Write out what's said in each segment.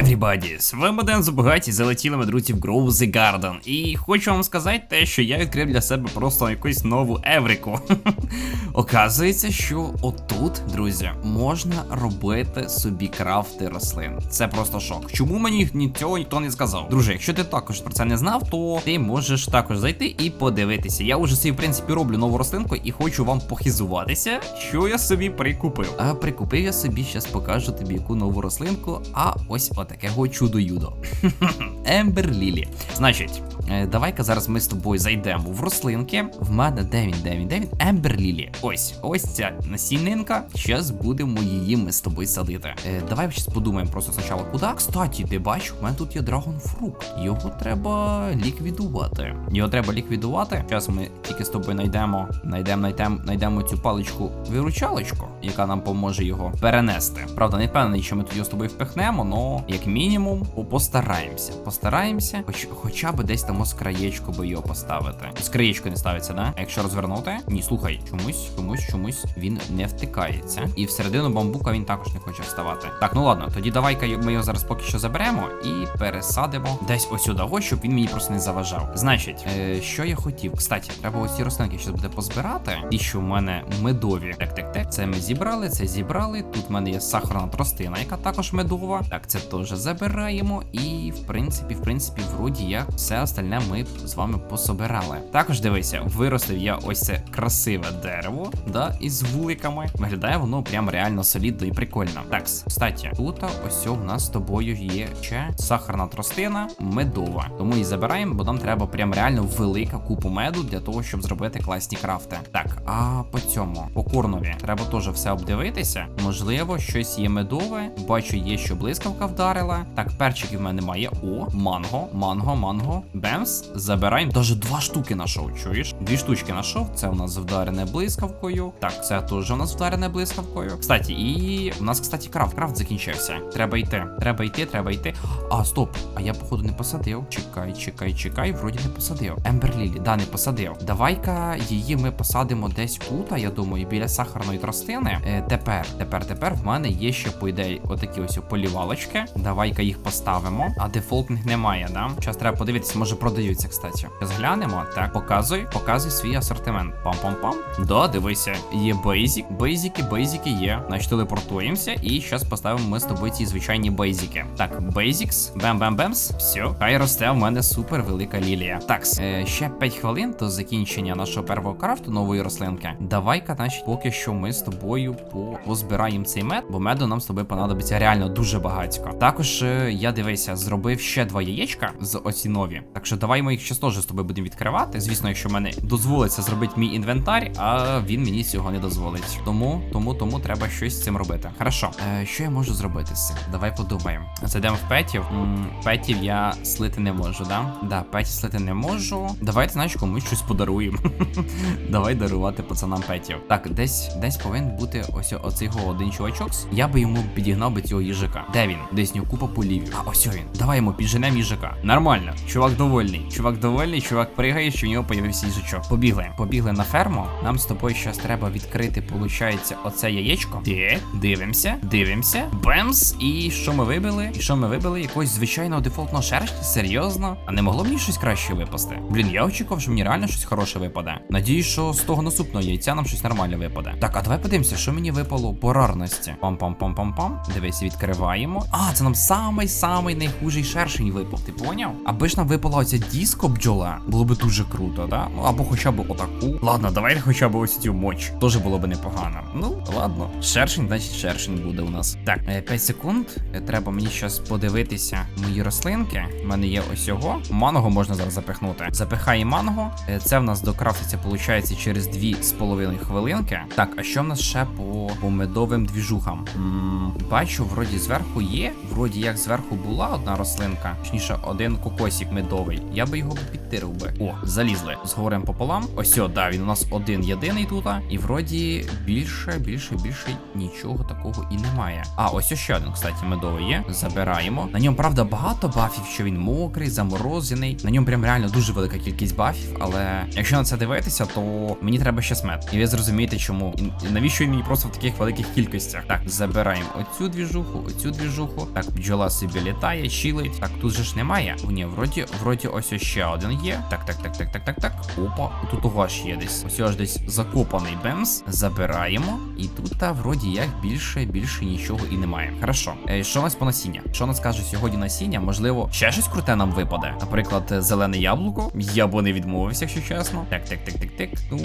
Everybody, з вами Ден Забагаті, залетіли ми друзі в Grow the Garden. І хочу вам сказати те, що я відкрив для себе просто якусь нову еврику. Оказується, що отут, друзі, можна робити собі крафти рослин. Це просто шок. Чому мені ні цього ніхто не сказав? Друже, якщо ти також про це не знав, то ти можеш також зайти і подивитися. Я вже собі, в принципі, роблю нову рослинку і хочу вам похизуватися, що я собі прикупив. А прикупив я собі, зараз покажу тобі яку нову рослинку. А ось отакого чудо-юдо. Ембер Лілі. Значить, е, давай-ка зараз ми з тобою зайдемо в рослинки. В мене де він, де він, де він? Ембер Лілі. Ось, ось ця насінинка. Зараз будемо її ми з тобою садити. Е, давай щас подумаємо просто спочатку, куди. Кстати, ти бачиш, у мене тут є драгонфрукт. Його треба ліквідувати. Його треба ліквідувати. Зараз ми тільки з тобою знайдемо, знайдемо, знайдемо, знайдемо цю паличку виручалочку, яка нам поможе його перенести. Правда, не впевнений, що ми тут його з тобою впихнемо, но як мінімум постараємося. Постараємося, хоч, хоча б десь там з краєчку би його поставити. З краєчку не ставиться, да? А якщо розвернути, ні, слухай, чомусь, чомусь, чомусь він не втикається. І всередину бамбука він також не хоче вставати. Так, ну ладно, тоді давай-ка ми його зараз поки що заберемо і пересадимо десь ось сюди, ось, щоб він мені просто не заважав. Значить, е, що я хотів? Кстати, треба ось ці рослинки ще буде позбирати. І що в мене медові. Так, так, так. Це ми зібрали, це зібрали. Тут в мене є сахарна тростина, яка також медова. Так, це теж забираємо. І в принципі, в принципі, вроді як все остальне ми з вами пособирали. Також дивися, виростив я ось це красиве дерево, да, із вуликами. Виглядає воно прям реально солідно і прикольно. Так, кстати, тут ось у нас з тобою є ще сахарна тростина, медова. Тому і забираємо, бо нам треба прям реально велика купу меду для того, щоб зробити класні крафти. Так, а по цьому, по корнові, треба теж все обдивитися. Можливо, щось є медове. Бачу, є що блискавка вдарила. Так, перчиків в мене немає. О, манго, манго, манго. Бемс. Забираємо. Даже два штуки знайшов, чуєш? Дві штучки знайшов. Це у нас вдарене блискавкою. Так, це теж у нас вдарене блискавкою. Кстати, і у нас, кстати, крафт. Крафт закінчився. Треба йти. Треба йти, треба йти. А, стоп. А я, походу, не посадив. Чекай, чекай, чекай. Вроді не посадив. Емберлілі, да, не посадив. Давай-ка її ми посадимо десь тут, а я думаю, біля сахарної тростини. Е, тепер, тепер, тепер в мене є ще, по ідеї, отакі ось полівалочки. Давай-ка їх поставимо. А дефолтних немає, да? Зараз треба подивитися, може продаються, кстати. Зараз глянемо. Так, показуй, показуй свій асортимент. Пам-пам-пам. Да, дивися, є бейзік. Бейзіки, бейзіки є. Значить, телепортуємося. І зараз поставимо ми з тобою ці звичайні бейзіки. Так, бейзікс, бем-бем-бемс. Все, хай росте в мене супер велика лілія. Так, е, ще 5 хвилин до закінчення нашого первого крафту нової рослинки. Давай-ка, значить, поки що ми з тобою по- позбираємо цей мед, бо меду нам з тобою понадобиться реально дуже багатько. Також е, я дивися, зробив ще два яєчка з оці нові. Так що давай ми їх ще теж з тобою будемо відкривати. Звісно, якщо мене дозволиться зробити мій інвентар, а він мені цього не дозволить. Тому, тому, тому треба щось з цим робити. Хорошо, е, що я можу зробити з цим? Давай подумаємо. Зайдемо в петів. М, Петів я слити не можу, да? Да, петів слити не можу. Давайте, знаєш, комусь щось подаруємо. Давай дарувати пацанам петів. Так, десь десь повинен бути ось оцей один чувачок. Я би йому підігнав би цього їжака. Де він? Десь нього купа полівів. А ось він. Давай йому підженемо їжака. Нормально. Чувак довольний. Чувак довольний, чувак пригає, що в нього появився їжачок. Побігли. Побігли на ферму. Нам з тобою зараз треба відкрити, получається, оце яєчко. Де? Дивимося, дивимося. Бемс. І що ми вибили? І що ми вибили? Якогось звичайного дефолтного шершня? Серйозно? А не могло мені щось краще випасти? Блін, я очікував, що мені реально щось хороше випаде. Надіюсь, що з того наступного яйця нам щось нормальне випаде. Так, а давай подивимося, що мені випало по рарності. Пам-пам-пам-пам-пам. Дивись, відкриваємо. А, це нам самий-самий найхужий шершень випав. Ти поняв? Аби ж нам випала оця диско бджола, було би дуже круто, да? Ну або хоча б отаку. Ладно, давай хоча б ось цю моч. Теж було б непогано. Ну, ладно. Шершень, значить, шершень буде у нас. Так, 5 секунд. Е, Треба мені щас подивитися мої рослинки. У мене є ось його. Манго можна зараз запихнути. Запихає манго. Е, Це в нас докрафтиться, виходить, через 2,5 хвилинки. Так, а що в нас ще по, по медовим двіжухам? М, бачу, вроді зверху є. Як зверху була одна рослинка. точніше, один кокосик медовий. Я би його підтирив би. О, залізли. Зговоримо пополам. Ось, о, да, він у нас один єдиний тут. І вроді більше, більше, більше нічого такого і немає. А, ось ще один, кстати, медовий є. Забираємо. На ньому, правда, багато бафів, що він мокрий, заморозений. На ньому прям реально дуже велика кількість бафів. Але якщо на це дивитися, то мені треба ще смет. І ви зрозумієте, чому. І навіщо він мені просто в таких великих кількостях. Так, забираємо оцю двіжуху, оцю двіжуху. Так, бджола собі літає, чилить. Так, тут же ж немає. Ні, вроді, вроді ось ще один є. Так, так, так, так, так, так, так. Опа, тут у вас є десь. Ось аж десь закопаний бемс. Забираємо. І тут, та, вроді як більше, більше нічого і немає. Хорошо. Е, що у нас по насіння? Що нас каже сьогодні насіння? Можливо, ще щось круте нам випаде. Наприклад, зелене яблуко. Я б не відмовився, якщо чесно. Так, так, так, так, так. Ну,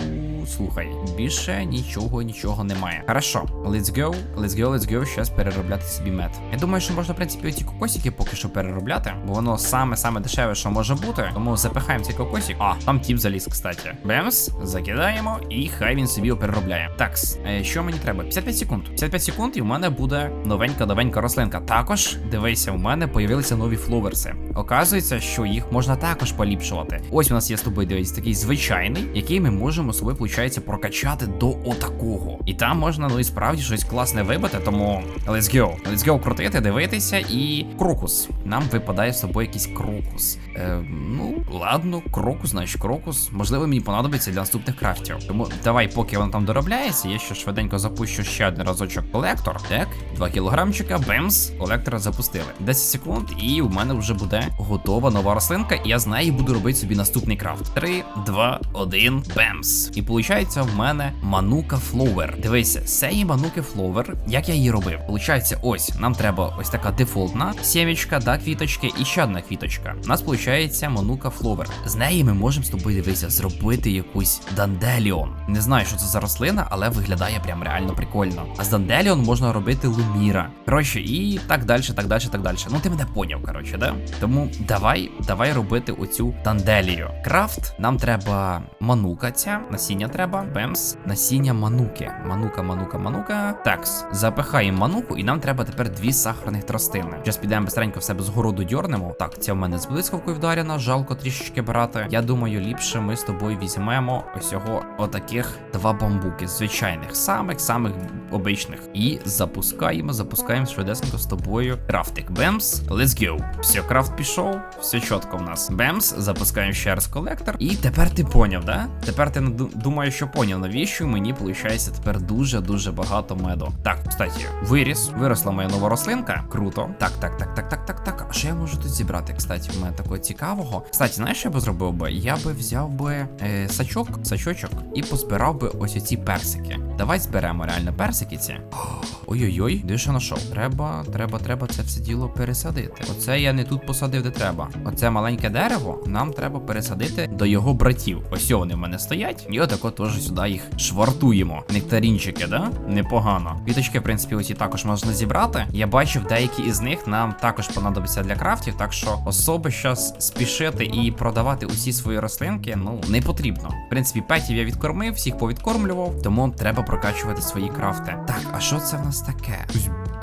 слухай, більше нічого, нічого немає. Хорошо, let's go, let's go, let's go. Щас переробляти собі мед. Я думаю, що можна, принципі, оці кокосики поки що переробляти, бо воно саме-саме дешеве, що може бути. Тому запихаємо цей кокосик. А, там тіп заліз, кстати. Бемс, закидаємо, і хай він собі переробляє. Такс, е, що мені треба? 55 секунд. 55 секунд, і в мене буде новенька новенька рослинка. Також дивися, у мене появилися нові фловерси. Оказується, що їх можна також поліпшувати. Ось у нас є з тобою дивись, такий звичайний, який ми можемо з собою, виходить, прокачати до отакого. І там можна, ну і справді щось класне вибити, тому let's go. Let's go крутити, дивитися і крокус. Нам випадає з собою якийсь крокус. Е, ну, ладно, крокус, значить крокус. Можливо, мені понадобиться для наступних крафтів. Тому давай, поки воно там доробляється, я ще швиденько запущу ще один разочок колектор. Так, 2 кілограмчика, бемс, колектора запустили. 10 секунд, і у мене вже буде готова нова рослинка, і я з неї буду робити собі наступний крафт. 3, 2, 1, бемс. І виходить, в мене манука фловер. Дивися, це мануки фловер. Як я її робив? Получається, ось нам треба ось така дефолтна сімечка, да, квіточки, і ще одна квіточка. У нас виходить манука фловер. З неї ми можемо з тобою дивися, зробити якусь данделіон. Не знаю, що це за рослина, але виглядає прям реально прикольно. А з данделіон можна робити луміра. Коротше, і так далі, так далі, так далі. Ну ти мене поняв, коротше, да? Тому давай, давай робити оцю данделію. Крафт, нам треба манука ця, насіння треба. Бемс, насіння мануки. Манука, манука, манука. Такс, запихаємо мануку, і нам треба тепер дві сахарних тростини. Зараз підемо быстренько в себе з городу дьорнемо. Так, ця в мене з блискавкою вдарена, жалко трішечки брати. Я думаю, ліпше ми з тобою візьмемо ось його отаких два бамбуки, звичайних, самих самих обичних. І запускаємо, запускаємо швидесенько з тобою. Крафтик. Бемс, let's go. Все, крафт пішов, все чітко в нас. Бемс, запускаємо ще раз колектор. І тепер ти поняв, да? Тепер ти думаю, що поняв, навіщо мені виходить тепер дуже-дуже багато меду. Так, кстати, виріс, виросла моя нова рослинка. Круто. Так, так, так, так, так, так, так. А що я можу тут зібрати? Кстати, в мене такого цікавого. Кстати, знаєш, що я би зробив би? Я би взяв би е, сачок, сачочок і позбирав би ось ці персики. Давай зберемо реально персики ці. Ой-ой-ой, де ж я знайшов? Треба, треба, треба це все діло пересадити. Оце я не тут посадив, де треба. Оце маленьке дерево нам треба пересадити до його братів. Ось вони в мене стоять. І отако теж сюди їх швартуємо. Нектарінчики, да? Непогано. Квіточки, в принципі, оці також можна зібрати. Я бачив, деякі із них нам також понадобиться для крафтів, так що особи щас спішити і продавати усі свої рослинки, ну не потрібно. В принципі, петів я відкормив, всіх повідкормлював, тому треба прокачувати свої крафти. Так, а що це в нас таке?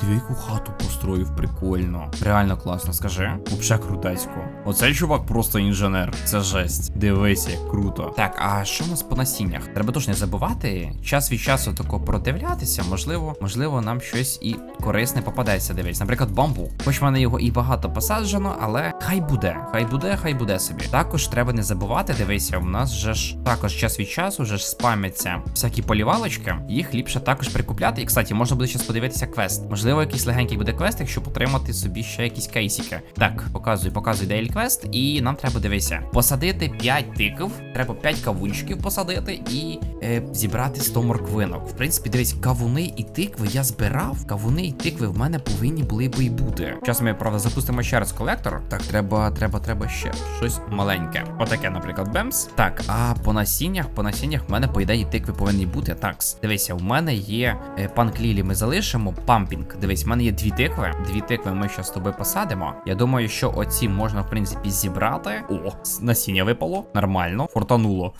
Диви, хату построїв, прикольно. Реально класно, скажи. Вообще крутецько. Оцей чувак просто інженер. Це жесть. Дивись, як круто. Так, а що у нас по насіннях? Треба теж не забувати. Час від часу тако продивлятися. Можливо, можливо, нам щось і корисне попадеться. Дивись, наприклад, бамбук. Хоч в мене його і багато посаджено, але хай буде. Хай буде, хай буде собі. Також треба не забувати. Дивися, у нас же ж також час від часу вже ж спамяться всякі полівалочки. Їх ліпше також прикупляти. І кстати, можна буде зараз подивитися квест. Можливо, якийсь легенький буде квест, якщо отримати собі ще якісь кейсики. Так, показую, показую дейлі квест, і нам треба дивися. Посадити 5 тиків, треба 5 кавунчиків посадити і е, зібрати 100 морквинок. В принципі, дивись, кавуни і тикви я збирав. Кавуни і тикви в мене повинні були би і бути. Зараз ми, правда, запустимо ще раз колектор. Так, треба, треба, треба ще щось маленьке. Отаке, наприклад, бемс. Так, а по насіннях, по насіннях в мене, по ідеї, тикви повинні бути. Так, дивися, в мене є е, пан Клілі, ми залишимо. Пампінг Дивись, в мене є дві тикви. Дві тикви ми ще з тобою посадимо. Я думаю, що оці можна, в принципі, зібрати. О, насіння випало. Нормально, фортануло.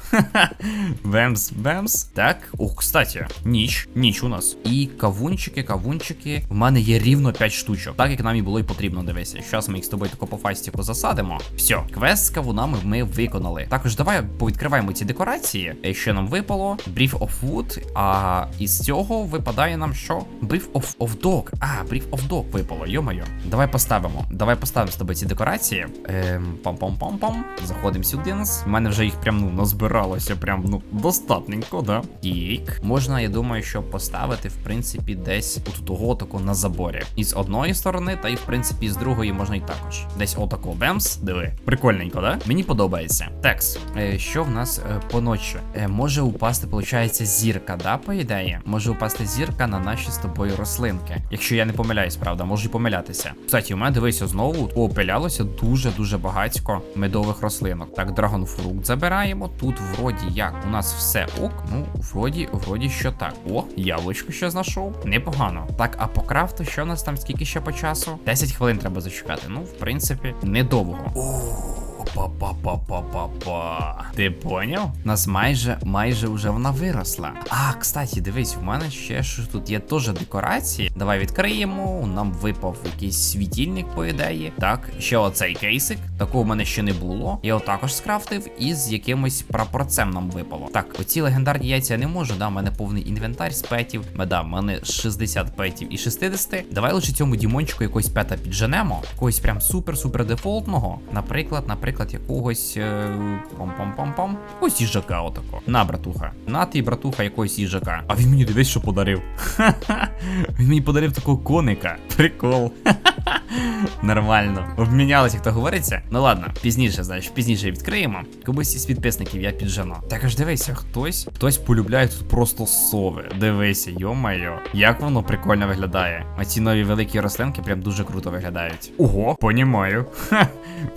Бемс, бемс. Так. Ох, кстати, ніч. Ніч у нас. І кавунчики, кавунчики. В мене є рівно 5 штучок. Так як нам і було і потрібно, дивися. Зараз ми їх з тобою тако по фастіку засадимо. Все, квест з кавунами ми виконали. Також давай повідкриваємо ці декорації. Е, Що нам випало? Brief of Wood. А із цього випадає нам що? Brief of, of Dog. А, Brief of Dog випало, йо-моє. Давай поставимо. Давай поставимо з тобою ці декорації. Ем, пам-пам-пам-пам. Заходимо сюди. У мене вже їх прям ну назбиралося, прям ну достатненько, да? Кік. Можна, я думаю, що поставити, в принципі, десь от того тако на заборі. І з одної сторони, та й в принципі з другої можна і також. Десь отако бемс. Диви. Прикольненько, да? Мені подобається. Текс. Е, що в нас е, по ночі? Е, може упасти, виходить, зірка, да, по ідеї? Може упасти зірка на наші з тобою рослинки. Якщо я не помиляюсь, правда, можу й помилятися. Кстати, у мене дивися знову опилялося дуже-дуже багатько медових рослинок. Так, драгонфрукт забираємо. Тут вроді як у нас все ок. Ну, вроді, вроді що так. О, яблучко ще знайшов. Непогано. Так, а по крафту, що у нас там скільки ще по часу? 10 хвилин треба зачекати. Ну, в принципі, недовго. О, па-па-па-па-па-па. Ти поняв? Нас майже майже вже вона виросла. А, кстати, дивись, у мене ще що тут є теж декорації. Давай відкриємо. Нам випав якийсь світильник, по ідеї. Так, ще оцей кейсик. Такого в мене ще не було. Я його також скрафтив і з якимось прапорцем нам випало. Так, оці легендарні яйця я не можу. Да, в мене повний інвентар з петів. Ме, Да, в мене 60 петів і 60. Давай лише цьому дімончику якогось пета підженемо. Якогось прям супер-супер дефолтного. Наприклад, наприклад, якогось. Е... Пам-пам-пам-пам. Якогось їжака отако. На, братуха. На ти, братуха, якогось їжака. А він мені дивись, що подарив. Він мені подарив такого коника. Прикол. Нормально. Обмінялися, як то говориться. Ну ладно, пізніше, знаєш, пізніше відкриємо. Комусь із підписників я піджену. Також дивися, хтось хтось полюбляє тут просто сови. Дивися, йо-майо, як воно прикольно виглядає. А ці нові великі рослинки прям дуже круто виглядають. Ого, понімаю. Ха,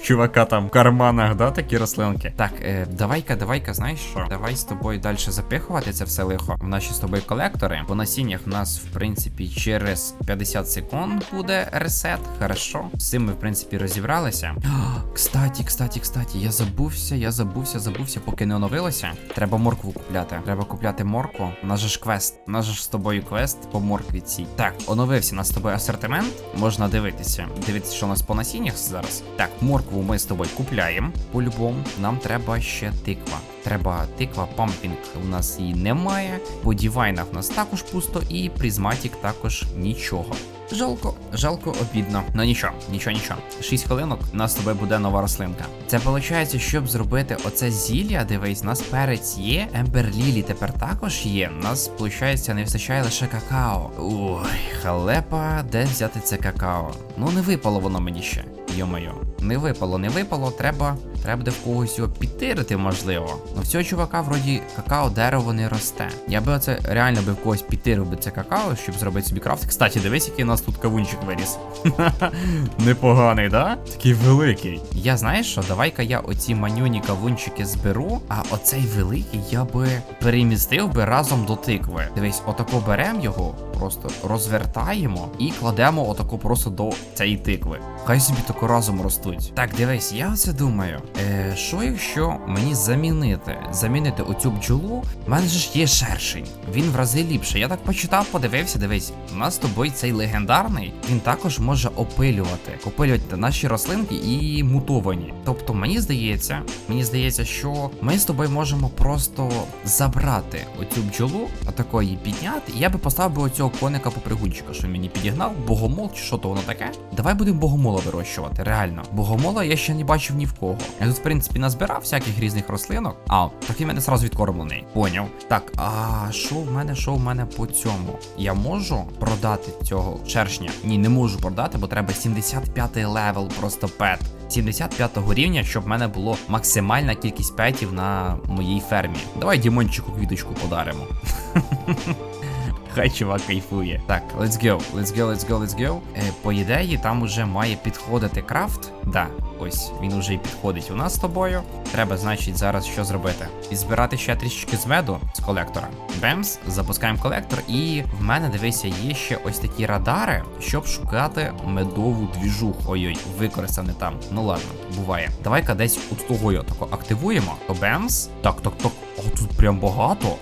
чувака там в карманах, да, такі рослинки. Так, е, давай-ка, давай-ка, знаєш що? Давай з тобою далі запихувати це все лихо в наші з тобою колектори. По насіннях в нас, в принципі, через 50 секунд буде ресет. Хорошо. З цим ми, в принципі, розібралися. Кстаті, кстаті, кстаті, я забувся, я забувся, забувся, поки не оновилося. Треба моркву купляти. Треба купляти моркву. У нас же ж квест. У нас же ж з тобою квест по моркві цій. Так, оновився у нас з тобою асортимент. Можна дивитися. Дивитися, що у нас по насіннях зараз. Так, моркву ми з тобою купляємо. По-любому, нам треба ще тиква. Треба тиква пампінг. У нас її немає. По дівайнах у нас також пусто, і призматік також нічого. Жалко, жалко, обідно. Ну нічого, нічого, нічого. 6 хвилинок, у нас з тобою буде нова рослинка. Це виходить, щоб зробити оце зілля, дивись, у нас перець є, Ембер Лілі тепер також є. У нас, виходить, не вистачає лише какао. Ой, халепа, де взяти це какао? Ну не випало воно мені ще. Йо-моє, не випало, не випало, треба. Треба буде в когось його підтирити, можливо. Ну в цього чувака вроді какао дерево не росте. Я би оце реально би в когось підтирив би це какао, щоб зробити собі крафт. Кстати, дивись, який у нас тут кавунчик виріс. Непоганий, да? Такий великий. Я знаєш що, давай-ка я оці манюні кавунчики зберу, а оцей великий я би перемістив би разом до тикви. Дивись, отако беремо його, просто розвертаємо і кладемо отако просто до цієї тикви. Хай собі тако разом ростуть. Так, дивись, я оце думаю. Е, що якщо мені замінити? Замінити оцю бджолу? У мене ж є шершень. Він в рази ліпше. Я так почитав, подивився, дивись. У нас з тобою цей легендарний, він також може опилювати. Опилювати наші рослинки і мутовані. Тобто, мені здається, мені здається, що ми з тобою можемо просто забрати оцю бджолу, отако її підняти. І я би поставив би оцього коника попригунчика, що мені підігнав, богомол чи що то воно таке. Давай будемо богомола вирощувати, реально. Богомола я ще не бачив ні в кого. Я тут, в принципі, назбирав всяких різних рослинок. А, так він мене сразу відкормлений. Поняв. Так, а що в мене, що в мене по цьому? Я можу продати цього чершня? Ні, не можу продати, бо треба 75 левел просто пет. 75 рівня, щоб в мене було максимальна кількість петів на моїй фермі. Давай Дімончику квіточку подаримо. Хай чувак кайфує. Так, let's go, let's go, let's go, let's go. Е, по ідеї, там уже має підходити крафт. Да, ось він уже і підходить у нас з тобою. Треба, значить, зараз що зробити? І збирати ще трішечки з меду з колектора. Бемс, запускаємо колектор, і в мене дивися, є ще ось такі радари, щоб шукати медову двіжуху. Ой-ой, використане там. Ну ладно, буває. Давай-ка десь от того його тако активуємо. То бемс. Так, так, так. О, тут прям багато.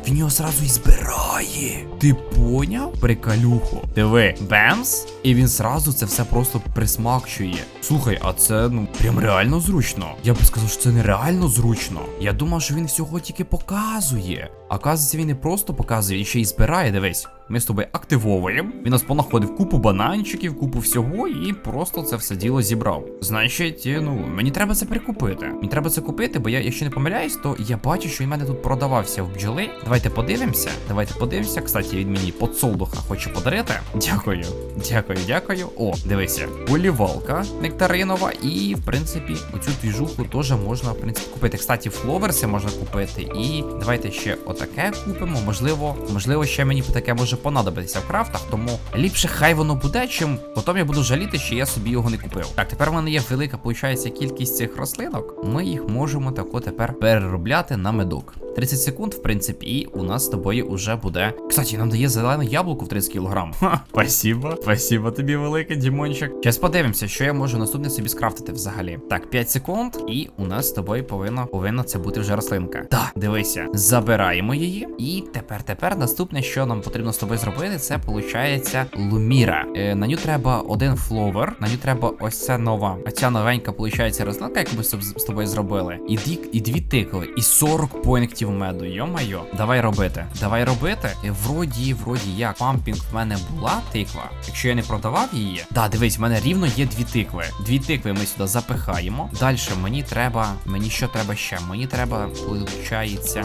Так він його зразу і збирає. Ти поняв? Прикалюху. Диви, бемс, і він зразу це все просто присмакчує. Слухай, а це ну прям реально зручно. Я би сказав, що це нереально зручно. Я думав, що він всього тільки показує. А оказується, він не просто показує, і ще й збирає. Дивись. Ми з тобою активовуємо. Він нас понаходив купу бананчиків, купу всього, і просто це все діло зібрав. Значить, е, ну мені треба це прикупити. Мені треба це купити, бо я, якщо не помиляюсь, то я бачу, що він мене тут продавався в бджоли. Давайте подивимося. Давайте подивимося. Кстати, він мені подсолдуха хоче подарити. Дякую, дякую, дякую. О, дивися, полівалка нектаринова, і в принципі оцю двіжуху теж можна в принципі купити. Кстати, фловерси можна купити. І давайте ще отаке купимо. Можливо, можливо, ще мені таке може понадобитися в крафтах, тому ліпше хай воно буде, чим потім я буду жаліти, що я собі його не купив. Так, тепер в мене є велика, виходить, кількість цих рослинок. Ми їх можемо тако тепер переробляти на медок. 30 секунд, в принципі, і у нас з тобою уже буде. Кстати, нам дає зелене яблуко в 30 кг. Ха, спасибо, спасибо тобі, велике, Дімончик. Зараз подивимося, що я можу наступне собі скрафтити взагалі. Так, 5 секунд, і у нас з тобою повинно повинна це бути вже рослинка. Так, дивися, забираємо її. І тепер, тепер наступне, що нам потрібно з тобою зробити, це виходить луміра. Е, на ню треба один фловер, на ню треба ось ця нова. Оця новенька, виходить, рослинка, яку ми з тобою зробили. І дві, і дві тикли, і 40 поінтів меду. Йо-майо, давай робити. Давай робити. І вроді, вроді, як пампінг в мене була тиква. Якщо я не продавав її, да, дивись, в мене рівно є дві тикви. Дві тикви ми сюди запихаємо. Далі мені треба. Мені що треба ще? Мені треба, виходить, е,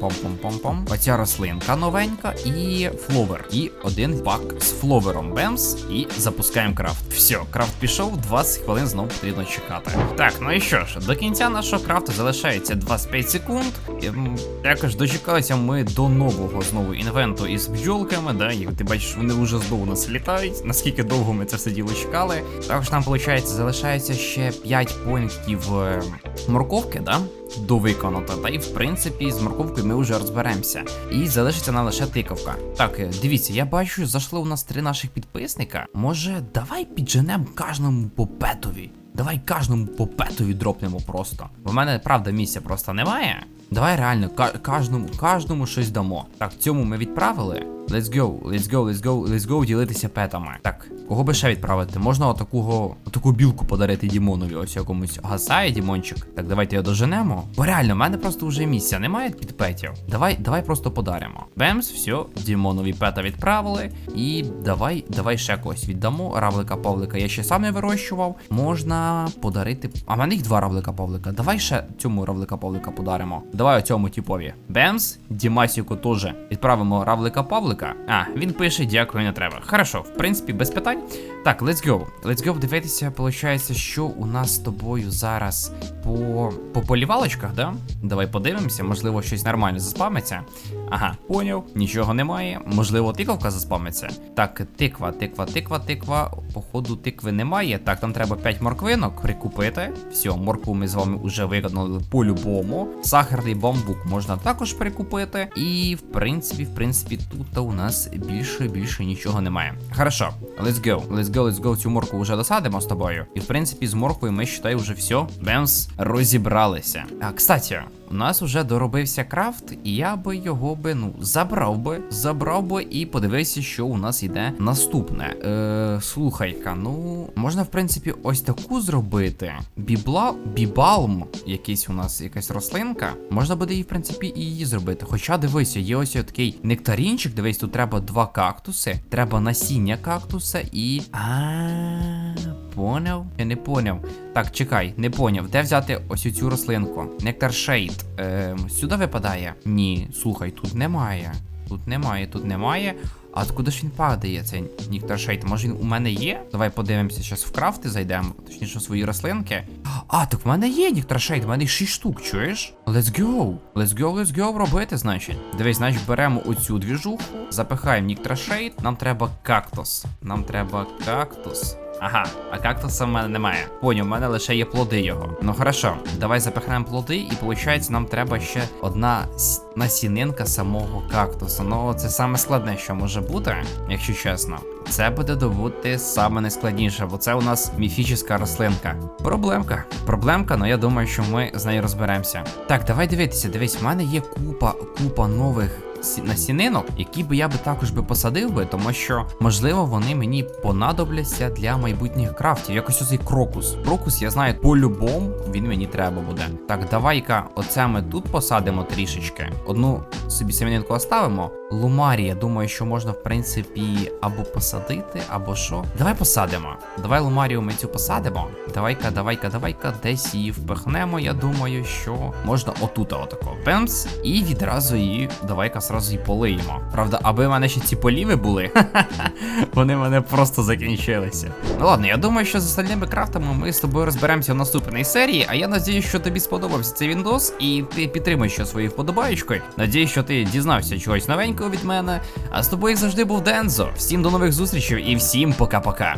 пом-пом-пом-пом. Оця рослинка новенька і фловер. І один пак з фловером Бемс. І запускаємо крафт. Все, крафт пішов, 20 хвилин знову потрібно чекати. Так, ну і що ж, до кінця нашого крафту залишається 25 секунд. Ем, Також дочекалися ми до нового знову інвенту із бджолками. Да, і ти бачиш, вони вже знову нас літають. Наскільки довго ми це все діло чекали. Також нам, виходить, залишається ще 5 пунктів е, морковки, да? До виконати, та й в принципі з морковкою ми вже розберемося. І залишиться нам лише тиковка. Так, е, дивіться, я бачу, зайшли у нас три наших підписника. Може, давай підженемо кожному по петові. Давай кожному по петові дропнемо просто. В мене правда місця просто немає. Давай реально кожному, кожному щось дамо. Так, цьому ми відправили. Let's go, let's go, let's go, let's go ділитися петами. Так, кого би ще відправити? Можна отакого, отаку білку подарити Дімонові, ось якомусь гасає Дімончик. Так, давайте його доженемо. Бо реально, в мене просто вже місця немає під петів. Давай, давай просто подаримо. Бемс, все, Дімонові пета відправили. І давай, давай ще когось віддамо. Равлика Павлика я ще сам не вирощував. Можна подарити. А в мене їх два равлика Павлика. Давай ще цьому равлика Павлика подаримо. Давай оцьому типові. Бемс, Дімасіку теж. Відправимо равлика Павлика. А, він пише, дякую, не треба. Хорошо, в принципі, без питань. Так, let's go. Let's go дивитися, виходить, що у нас з тобою зараз по по полівалочках, да? Давай подивимося, можливо, щось нормально заспамиться. Ага, поняв, нічого немає. Можливо, тиковка заспамиться. Так, тиква, тиква, тиква, тиква. Походу, тикви немає. Так, нам треба 5 морквинок прикупити. Все, моркву ми з вами вже виконали по-любому. Сахарний бамбук можна також прикупити. І в принципі, в принципі, тут у нас більше більше нічого немає. Хорошо, let's go, let's go, let's go. Цю морку вже досадимо з тобою. І в принципі, з морквою ми считай вже все. Бемс розібралися. А кстати. У нас вже доробився крафт, і я би його би ну забрав би, забрав би і подивився, що у нас йде наступне. Е, Слухай-ка, ну можна в принципі ось таку зробити. Бібла, бібалм, якийсь у нас якась рослинка. Можна буде її, в принципі, і її зробити. Хоча дивися, є ось такий нектарінчик. Дивись, тут треба два кактуси, треба насіння кактуса і. А, поняв? Я не поняв. Так, чекай, не поняв. Де взяти ось цю рослинку? Нектар шейд. Ем, сюди випадає? Ні, слухай, тут немає. Тут немає, тут немає. А откуда ж він падає, цей Ніктаршейд? Може він у мене є? Давай подивимося, зараз в крафти зайдемо, точніше в свої рослинки. А, так в мене є Ніктаршейд, в мене 6 штук, чуєш? Let's go! Let's go, let's go робити, значить. Дивись, значить, беремо оцю двіжуху, запихаємо Ніктаршейд, нам треба кактус. Нам треба кактус. Ага, а кактуса в мене немає. Поняв, в мене лише є плоди його. Ну хорошо, давай запихнемо плоди, і виходить, нам треба ще одна насінинка самого кактуса. Ну, це саме складне, що може бути, якщо чесно. Це буде добути саме найскладніше, бо це у нас міфічна рослинка. Проблемка. Проблемка, але я думаю, що ми з нею розберемося. Так, давай дивитися, дивись, в мене є купа, купа нових насінинок, які би я би також би посадив би, тому що можливо вони мені понадобляться для майбутніх крафтів. Якось оцей крокус. Крокус, я знаю, по-любому він мені треба буде. Так, давай-ка, оце ми тут посадимо трішечки. Одну собі семінинку оставимо. Лумарія, думаю, що можна, в принципі, або посадити, або що. Давай посадимо. Давай лумарію ми цю посадимо. Давай-ка, давай-ка, давай-ка, десь її впихнемо. Я думаю, що можна отут, отако. Пемс, і відразу її давай-ка сразу її полиємо. Правда, аби в мене ще ці поліви були, вони мене просто закінчилися. Ну ладно, я думаю, що з остальними крафтами ми з тобою розберемося в наступній серії. А я надіюсь, що тобі сподобався цей відос, і ти підтримуєш своєю вподобаєчкою. Надіюсь, що ти дізнався чогось новенького від мене. А з тобою завжди був Дензо. Всім до нових зустрічей і всім пока-пока.